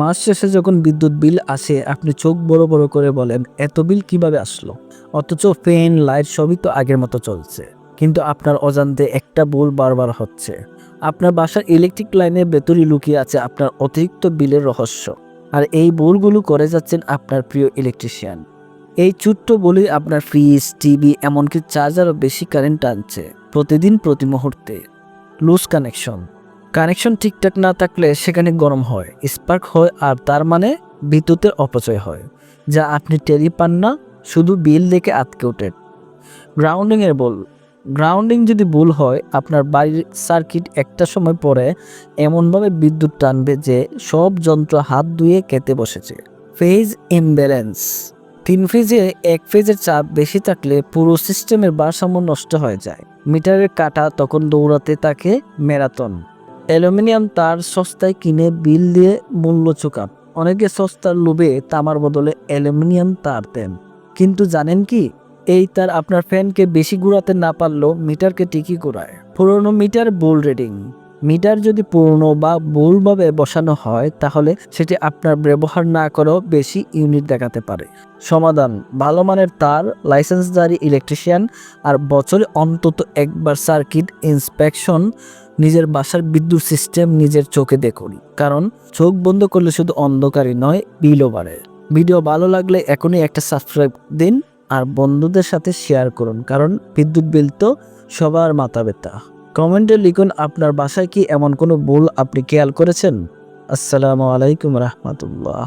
মাস শেষে যখন বিদ্যুৎ বিল আসে, আপনি চোখ বড় বড় করে বলেন, এত বিল কীভাবে আসলো? অথচ ফ্যান, লাইট সবই তো আগের মতো চলছে। কিন্তু আপনার অজান্তে একটা ভুল বারবার হচ্ছে। আপনার বাসার ইলেকট্রিক লাইনের ভেতরই লুকিয়ে আছে আপনার অতিরিক্ত বিলের রহস্য। আর এই ভুলগুলো করে যাচ্ছেন আপনার প্রিয় ইলেকট্রিশিয়ান এই ছোট্ট বলেই আপনার ফ্রিজ টিভি এমনকি চার্জারও বেশি কারেন্ট টানছে প্রতিদিন প্রতি মুহূর্তে। লুজ কানেকশন কানেকশন ঠিকঠাক না থাকলে সেখানে গরম হয়, স্পার্ক হয় আর তার মানে বিদ্যুতের অপচয় হয়, যা আপনি টেরি পান না, শুধু বিল দেখে আটকে ওঠেন। গ্রাউন্ডিংয়ের বল, গ্রাউন্ডিং যদি ভুল হয়, আপনার বাড়ির সার্কিট একটা সময় পরে এমনভাবে বিদ্যুৎ টানবে যে সব যন্ত্র হাত ধুয়ে কেটে বসেছে। ফেজ ইমব্যালেন্স, তিন ফেজে এক ফেজের চাপ বেশি থাকলে পুরো সিস্টেমের ভারসাম্য নষ্ট হয়ে যায়। মিটারের কাটা তখন দৌড়াতে থাকে ম্যারাথন। অ্যালুমিনিয়াম তার সস্তায় কিনে বিল দিয়ে মূল্য চুকান। অনেকে সস্তার লোভে তামার বদলে অ্যালুমিনিয়াম তার দেন। কিন্তু জানেন কি? এই তার আপনার ফ্যানকে বেশি ঘুরাতে না পারলেও মিটারকে টিকি ঘোরায়। পুরনো মিটার বোল রিডিং। মিটার যদি পুরনো বা ভুলভাবে বসানো হয়, তাহলে সেটি আপনার ব্যবহার না করেও বেশি ইউনিট দেখাতে পারে। সমাধান, ভালো মানের তার লাইসেন্সধারী ইলেকট্রিশিয়ান আর বছরে অন্তত একবার সার্কিট ইন্সপেকশন নিজের বাসার বিদ্যুৎ সিস্টেম নিজের চোখে দেখুন, কারণ চোখ বন্ধ করলে শুধু অন্ধকারই নয়, বিলও বাড়ে। ভিডিও ভালো লাগলে এখনই একটা সাবস্ক্রাইব দিন আর বন্ধুদের সাথে শেয়ার করুন, কারণ বিদ্যুৎ বিল তো সবার মাথা ব্যথা কমেন্টে লিখুন আপনার বাসায় কি এমন কোনো ভুল আপনি খেয়াল করেছেন? আসসালামু আলাইকুম রহমতুল্লাহ।